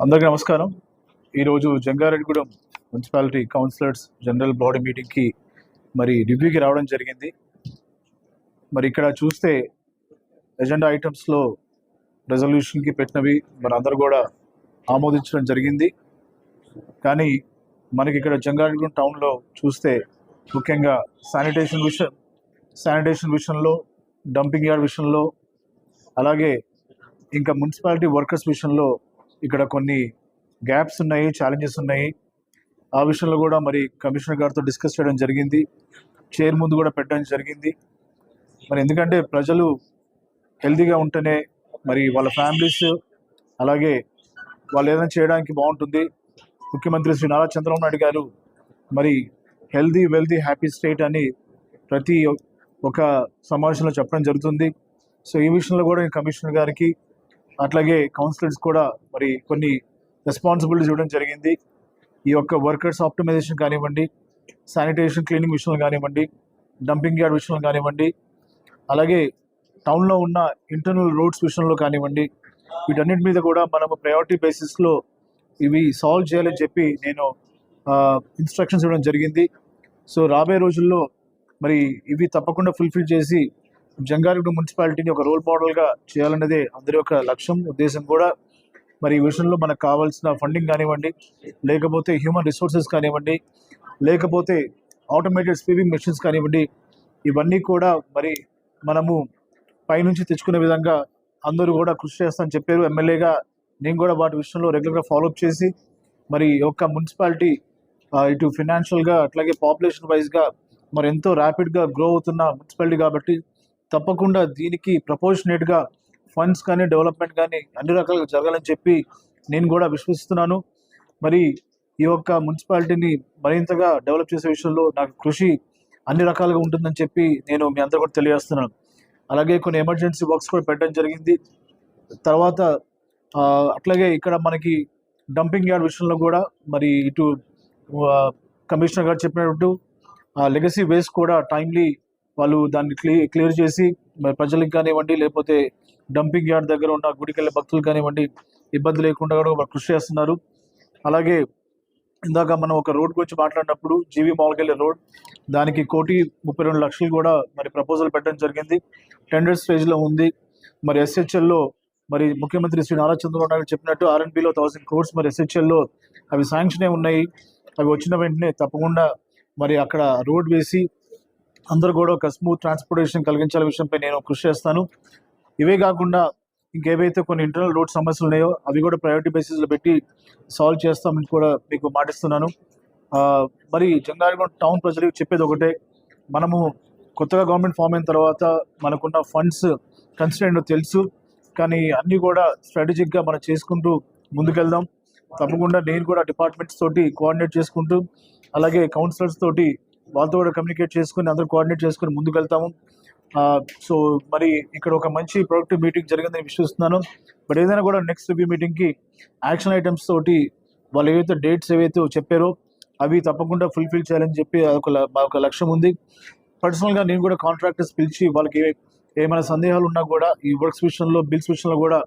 అందరికీ నమస్కారం. ఈరోజు Jangareddygudem municipality councillors general body మీటింగ్కి మరి రివ్యూకి రావడం జరిగింది. మరి ఇక్కడ చూస్తే ఎజెండా ఐటమ్స్లో రెజల్యూషన్కి పెట్టినవి మరి అందరూ కూడా ఆమోదించడం జరిగింది. కానీ మనకి ఇక్కడ జంగారెడ్డిగూడెం టౌన్లో చూస్తే ముఖ్యంగా శానిటేషన్ విషయం శానిటేషన్ విషయంలో డంపింగ్ యార్డ్ విషయంలో అలాగే ఇంకా మున్సిపాలిటీ వర్కర్స్ విషయంలో ఇక్కడ కొన్ని గ్యాప్స్ ఉన్నాయి ఛాలెంజెస్ ఉన్నాయి. ఆ విషయంలో కూడా మరి కమిషనర్ గారితో డిస్కస్ చేయడం జరిగింది. చైర్ ముందు కూడా పెట్టడం జరిగింది. మరి ఎందుకంటే ప్రజలు హెల్తీగా ఉంటేనే మరి వాళ్ళ ఫ్యామిలీస్ అలాగే వాళ్ళు ఏదైనా చేయడానికి బాగుంటుంది. ముఖ్యమంత్రి శ్రీ నారా చంద్రబాబు నాయుడు గారు మరి హెల్దీ వెల్దీ హ్యాపీ స్టేట్ అని ప్రతి ఒక సమావేశంలో చెప్పడం జరుగుతుంది. సో ఈ విషయంలో కూడా నేను కమిషనర్ గారికి అట్లాగే కౌన్సిలర్స్ కూడా మరి కొన్ని రెస్పాన్సిబిలిటీస్ ఇవ్వడం జరిగింది. ఈ యొక్క వర్కర్స్ ఆప్టిమైజేషన్ కానివ్వండి శానిటేషన్ క్లీనింగ్ విషయంలో కానివ్వండి డంపింగ్ యార్డ్ విషయంలో కానివ్వండి అలాగే టౌన్లో ఉన్న ఇంటర్నల్ రోడ్స్ విషయంలో కానివ్వండి వీటన్నిటి మీద కూడా మనము ప్రయారిటీ బేసిస్లో ఇవి సాల్వ్ చేయాలని చెప్పి నేను ఇన్స్ట్రక్షన్స్ ఇవ్వడం జరిగింది. సో రాబోయే రోజుల్లో మరి ఇవి తప్పకుండా ఫుల్ఫిల్ చేసి జంగారెడ్డి మున్సిపాలిటీని ఒక రోల్ మోడల్గా చేయాలన్నదే అందరి యొక్క లక్ష్యం ఉద్దేశం కూడా. మరి ఈ విషయంలో మనకు కావాల్సిన ఫండింగ్ కానివ్వండి లేకపోతే హ్యూమన్ రిసోర్సెస్ కానివ్వండి లేకపోతే ఆటోమేటెడ్ స్వీపింగ్ మెషిన్స్ కానివ్వండి ఇవన్నీ కూడా మరి మనము పైనుంచి తెచ్చుకునే విధంగా అందరూ కూడా కృషి చేస్తామని చెప్పారు. ఎమ్మెల్యేగా నేను కూడా వాటి విషయంలో రెగ్యులర్గా ఫాలోఅప్ చేసి మరి యొక్క మున్సిపాలిటీ ఇటు ఫినాన్షియల్గా అట్లాగే పాపులేషన్ వైజ్గా మరి ఎంతో ర్యాపిడ్గా గ్రో అవుతున్న మున్సిపాలిటీ కాబట్టి తప్పకుండా దీనికి ప్రపోర్షనేట్గా ఫండ్స్ కానీ డెవలప్మెంట్ కానీ అన్ని రకాలుగా జరగాలని చెప్పి నేను కూడా విశ్వసిస్తున్నాను. మరి ఈ యొక్క మున్సిపాలిటీని మరింతగా డెవలప్ చేసే విషయంలో నాకు కృషి అన్ని రకాలుగా ఉంటుందని చెప్పి నేను మీ అందరూ కూడా తెలియజేస్తున్నాను. అలాగే కొన్ని ఎమర్జెన్సీ వర్క్స్ కూడా పెట్టడం జరిగింది. తర్వాత అట్లాగే ఇక్కడ మనకి డంపింగ్ యార్డ్ విషయంలో కూడా మరి ఇటు కమిషనర్ గారు చెప్పినట్టు లెగసీ వేస్ట్ కూడా టైమ్లీ వాళ్ళు దాన్ని క్లీ క్లియర్ చేసి మరి ప్రజలకు కానివ్వండి లేకపోతే డంపింగ్ యార్డ్ దగ్గర ఉన్న గుడికెళ్ళే భక్తులు కానివ్వండి ఇబ్బంది లేకుండా కూడా కృషి చేస్తున్నారు. అలాగే ఇందాక మనం ఒక రోడ్ గురించి మాట్లాడినప్పుడు జీవి మాల్కెళ్ళే రోడ్ దానికి కోటి ముప్పై రెండు లక్షలు కూడా మరి ప్రపోజల్ పెట్టడం జరిగింది. టెండర్ స్టేజ్లో ఉంది. మరి ఎస్హెచ్ఎల్లో మరి ముఖ్యమంత్రి శ్రీ నారా చంద్రబాబు నాయుడు చెప్పినట్టు ఆర్ఎన్బిలో థౌసండ్ కోర్స్ మరి ఎస్హెచ్ఎల్లో అవి శాంక్షన్ ఉన్నాయి. అవి వచ్చిన వెంటనే తప్పకుండా మరి అక్కడ రోడ్ వేసి అందరూ కూడా ఒక స్మూత్ ట్రాన్స్పోర్టేషన్ కలిగించాల విషయంపై నేను కృషి చేస్తాను. ఇవే కాకుండా ఇంకేవైతే కొన్ని ఇంటర్నల్ రోడ్ సమస్యలు ఉన్నాయో అవి కూడా ప్రయారిటీ బేసిస్లో పెట్టి సాల్వ్ చేస్తామని కూడా మీకు మాటిస్తున్నాను. మరి జంగారెడ్డి టౌన్ ప్రజలకు చెప్పేది ఒకటే మనము కొత్తగా గవర్నమెంట్ ఫామ్ అయిన తర్వాత మనకున్న ఫండ్స్ కన్సిడెంట్ తెలుసు. కానీ అన్నీ కూడా స్ట్రాటజిక్గా మనం చేసుకుంటూ ముందుకెళ్దాం. తప్పకుండా నేను కూడా డిపార్ట్మెంట్స్ తోటి కోఆర్డినేట్ చేసుకుంటూ అలాగే కౌన్సిలర్స్ తోటి వాళ్ళతో కూడా కమ్యూనికేట్ చేసుకుని అందరూ కోఆర్డినేట్ చేసుకుని ముందుకెళ్తాము. సో మరి ఇక్కడ ఒక మంచి ప్రొడక్టివ్ మీటింగ్ జరిగిందని విశ్వసిస్తున్నాను. బట్ ఏదైనా కూడా నెక్స్ట్ రివ్యూ మీటింగ్కి యాక్షన్ ఐటమ్స్ తోటి వాళ్ళు ఏవైతే డేట్స్ ఏవైతే చెప్పారో అవి తప్పకుండా ఫుల్ఫిల్ చేయాలని చెప్పి ఒక ఒక లక్ష్యం ఉంది. పర్సనల్గా నేను కూడా కాంట్రాక్టర్స్ పిలిచి వాళ్ళకి ఏమైనా సందేహాలు ఉన్నా కూడా ఈ వర్క్స్ విషయంలో బిల్స్ విషయంలో కూడా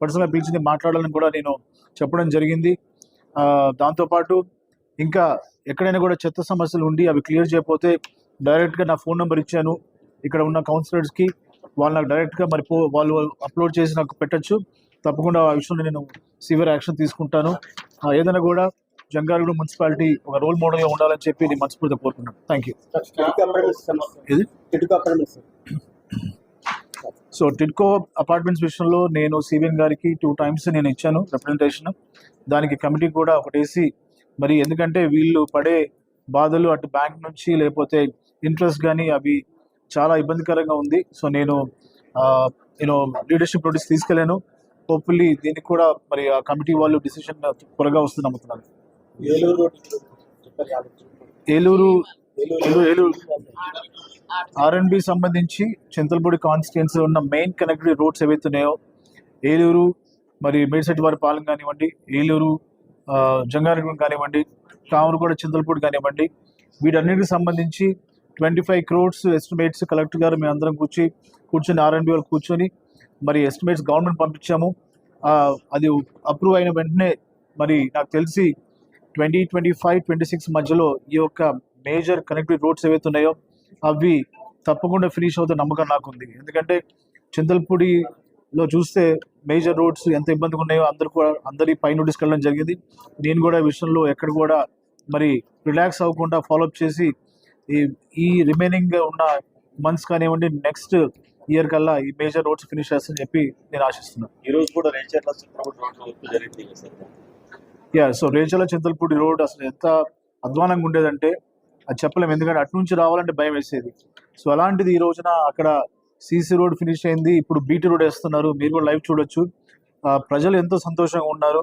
పర్సనల్గా పిలిచి మాట్లాడాలని కూడా నేను చెప్పడం జరిగింది. దాంతోపాటు ఇంకా ఎక్కడైనా కూడా చెత్త సమస్యలు ఉండి అవి క్లియర్ చేయకపోతే డైరెక్ట్గా నా ఫోన్ నెంబర్ ఇచ్చాను. ఇక్కడ ఉన్న కౌన్సిలర్స్కి వాళ్ళు నాకు డైరెక్ట్గా మరి వాళ్ళు అప్లోడ్ చేసి నాకు పెట్టచ్చు. తప్పకుండా ఆ విషయంలో నేను సివియర్ యాక్షన్ తీసుకుంటాను. ఆ, ఏదైనా కూడా జంగారెడ్డి మున్సిపాలిటీ ఒక రోల్ మోడల్గా ఉండాలని చెప్పి నేను మనస్ఫూర్తిగా కోరుకున్నాను thank you. So TIDCO apartments విషయంలో నేను సిబిఎన్ గారికి టూ టైమ్స్ నేను ఇచ్చాను రిప్రజెంటేషన్. దానికి కమిటీ కూడా ఒకటేసి మరి ఎందుకంటే వీళ్ళు పడే బాధలు అటు బ్యాంక్ నుంచి లేకపోతే ఇంట్రెస్ట్ కానీ అవి చాలా ఇబ్బందికరంగా ఉంది. సో నేను నేను లీడర్షిప్ నోటీస్ తీసుకెళ్ళాను. హోప్ఫుల్లీ దీనికి కూడా మరి ఆ కమిటీ వాళ్ళు డిసిషన్ త్వరగా వస్తుంది నమ్ముతున్నాను. ఏలూరు ఏలూరు ఏలూరు ఏలూరు ఆర్ఎన్బి సంబంధించి చింతలపూడి కాన్స్టిట్యున్సీ ఉన్న మెయిన్ కనెక్టివ్ రోడ్స్ ఏవైతే ఉన్నాయో ఏలూరు మరి మేడిశెట్టి వారి పాలెం కానివ్వండి ఏలూరు జంగారెడ్డి కానివ్వండి కామరగూడ చింతలపూడి కానివ్వండి వీటన్నిటికి సంబంధించి twenty five crores estimates collector గారు మేము అందరం కూర్చి కూర్చొని ఆర్ఎన్బి వాళ్ళు కూర్చొని మరి ఎస్టిమేట్స్ గవర్నమెంట్ పంపించాము. అది అప్రూవ్ అయిన వెంటనే మరి నాకు తెలిసి twenty twenty five twenty six మధ్యలో ఈ యొక్క మేజర్ కనెక్టివ్ రోడ్స్ ఏవైతే ఉన్నాయో అవి తప్పకుండా ఫినిష్ అవుతాయి నమ్మకం నాకు ఉంది ఎందుకంటే చింతలపూడిలో చూస్తే మేజర్ రోడ్స్ ఎంత ఇబ్బందిగా ఉన్నాయో అందరు కూడా అందరి పై నోటీస్కి వెళ్ళడం జరిగింది. నేను కూడా విషయంలో ఎక్కడ కూడా మరి రిలాక్స్ అవ్వకుండా ఫాలోఅప్ చేసి ఈ ఈ రిమైనింగ్ ఉన్న మంత్స్ కానివ్వండి నెక్స్ట్ ఇయర్ కల్లా ఈ మేజర్ రోడ్స్ ఫినిష్ చేస్తానని చెప్పి నేను ఆశిస్తున్నాను ఈ రోజు కూడా రేచర్ల జరిగింది yeah so Rechala Chintalapudi road అసలు ఎంత అధ్వానంగా ఉండేదంటే అది చెప్పలేము. ఎందుకంటే అటు నుంచి రావాలంటే భయం వేసేది. సో అలాంటిది ఈ రోజున అక్కడ సీసీ రోడ్ ఫినిష్ అయింది. ఇప్పుడు బీటీ రోడ్ వేస్తున్నారు. మీరు కూడా లైవ్ చూడొచ్చు. ప్రజలు ఎంతో సంతోషంగా ఉన్నారు.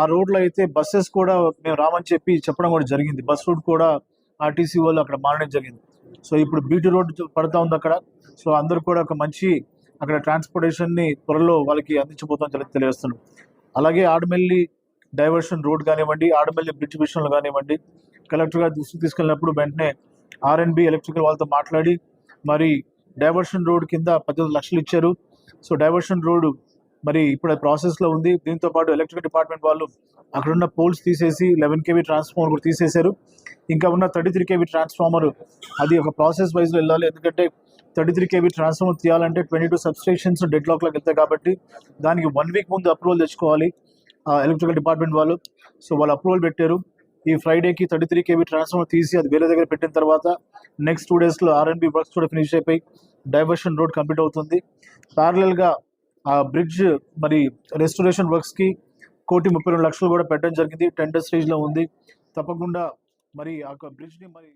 ఆ రోడ్లో అయితే బస్సెస్ కూడా మేము రామని చెప్పి చెప్పడం కూడా జరిగింది. బస్ రూట్ కూడా ఆర్టీసీ వాళ్ళు అక్కడ మారడం జరిగింది. సో ఇప్పుడు బీటీ రోడ్ పడతా ఉంది అక్కడ. సో అందరూ కూడా ఒక మంచి అక్కడ ట్రాన్స్పోర్టేషన్ని త్వరలో వాళ్ళకి అందించబోతామని తెలియజేస్తున్నాం. అలాగే ఆడమెల్లి డైవర్షన్ రోడ్ కానివ్వండి ఆడమెల్లి బ్రిడ్జ్ విషయంలో కానివ్వండి కలెక్టర్ గారు దృష్టికి తీసుకెళ్ళినప్పుడు వెంటనే ఆర్ఎన్బి ఎలక్ట్రికల్ వాళ్ళతో మాట్లాడి మరి డైవర్షన్ రోడ్ కింద పద్దెనిమిది లక్షలు ఇచ్చారు. సో డైవర్షన్ రోడ్ మరి ఇప్పుడు ప్రాసెస్లో ఉంది. దీంతో పాటు ఎలక్ట్రికల్ డిపార్ట్మెంట్ వాళ్ళు అక్కడ ఉన్న పోల్స్ తీసేసి లెవెన్ కేవీ ట్రాన్స్ఫార్మర్ కూడా తీసేశారు. ఇంకా ఉన్న థర్టీ త్రీ కేవీ ట్రాన్స్ఫార్మర్ అది ఒక ప్రాసెస్ వైజ్లో వెళ్ళాలి. ఎందుకంటే థర్టీ త్రీ కేవీ ట్రాన్స్ఫార్మర్ తీయాలంటే ట్వంటీ టూ సబ్స్టేషన్స్ డెడ్ లాక్లోకి వెళ్తాయి కాబట్టి దానికి వన్ వీక్ ముందు అప్రూవల్ తెచ్చుకోవాలి ఎలక్ట్రికల్ డిపార్ట్మెంట్ వాళ్ళు. సో వాళ్ళు అప్రూవల్ పెట్టారు. ఈ ఫ్రైడేకి థర్టీ త్రీ కేబీ ట్రాన్స్ఫార్మర్ తీసి అది వేరే దగ్గర పెట్టిన తర్వాత నెక్స్ట్ టూ డేస్లో ఆర్ఎన్బి వర్క్స్ కూడా ఫినిష్ అయిపోయి డైవర్షన్ రోడ్ కంప్లీట్ అవుతుంది. ప్యారలల్గా ఆ బ్రిడ్జ్ మరి రెస్టోరేషన్ వర్క్స్కి కోటి ముప్పై రెండు లక్షలు కూడా పెట్టడం జరిగింది. టెండర్ స్టేజ్లో ఉంది. తప్పకుండా మరి ఆ బ్రిడ్జ్ని మరి